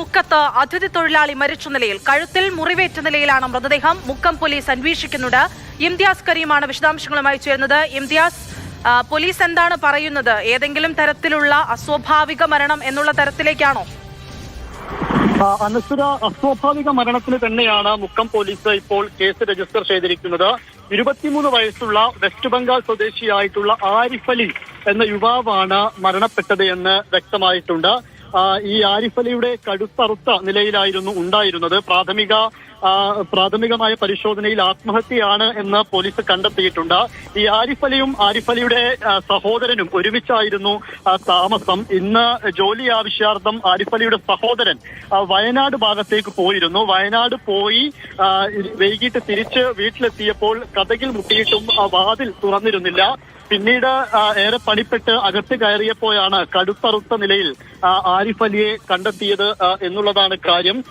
മുക്കത്ത് അതിഥി തൊഴിലാളി മരിച്ച നിലയിൽ കഴുത്തിൽ മുറിവേറ്റ നിലയിലാണ് മൃതദേഹം. മുക്കം പോലീസ് അന്വേഷിക്കുന്നുണ്ട്. ഇംതിയാസ് കരീമാണ് വിശദാംശങ്ങളുമായി ചേരുന്നത്. ഇംതിയാസ് പോലീസ് എന്താണ് പറയുന്നത്? ഏതെങ്കിലും തരത്തിലുള്ള അസ്വാഭാവിക മരണം എന്നുള്ള തരത്തിലേക്കാണോ? അനുസൃത അസ്വാഭാവിക മരണത്തിന് തന്നെയാണ് മുക്കം പോലീസ് ഇപ്പോൾ കേസ് രജിസ്റ്റർ ചെയ്തിരിക്കുന്നത്. ഇരുപത്തിമൂന്ന് വയസ്സുള്ള വെസ്റ്റ് ബംഗാൾ സ്വദേശിയായിട്ടുള്ള ആരിഫ് അലി എന്ന യുവാവാണ് മരണപ്പെട്ടത് എന്ന് വ്യക്തമായിട്ടുണ്ട്. ഈ ആരിഫ് അലിയുടെ കടുത്തറുത്ത നിലയിലായിരുന്നു ഉണ്ടായിരുന്നത്. പ്രാഥമിക പ്രാഥമികമായ പരിശോധനയിൽ ആത്മഹത്യയാണ് എന്ന് പോലീസ് കണ്ടെത്തിയിട്ടുണ്ട്. ഈ ആരിഫ് അലിയും ആരിഫ് അലിയുടെ സഹോദരനും ഒരുമിച്ചായിരുന്നു താമസം. ഇന്ന് ജോലി ആവശ്യാർത്ഥം ആരിഫ് അലിയുടെ സഹോദരൻ വയനാട് ഭാഗത്തേക്ക് പോയിരുന്നു. വയനാട് പോയി വൈകിട്ട് തിരിച്ച് വീട്ടിലെത്തിയപ്പോൾ കഥകിൽ മുട്ടിയിട്ടും വാതിൽ തുറന്നിരുന്നില്ല. പിന്നീട് ഏറെ പണിപ്പെട്ട് അകത്ത് കയറിയപ്പോഴാണ് കടുത്തറുത്ത നിലയിൽ ആരിഫ് അലിയെ കണ്ടെത്തിയത് എന്നുള്ളതാണ് കാര്യം.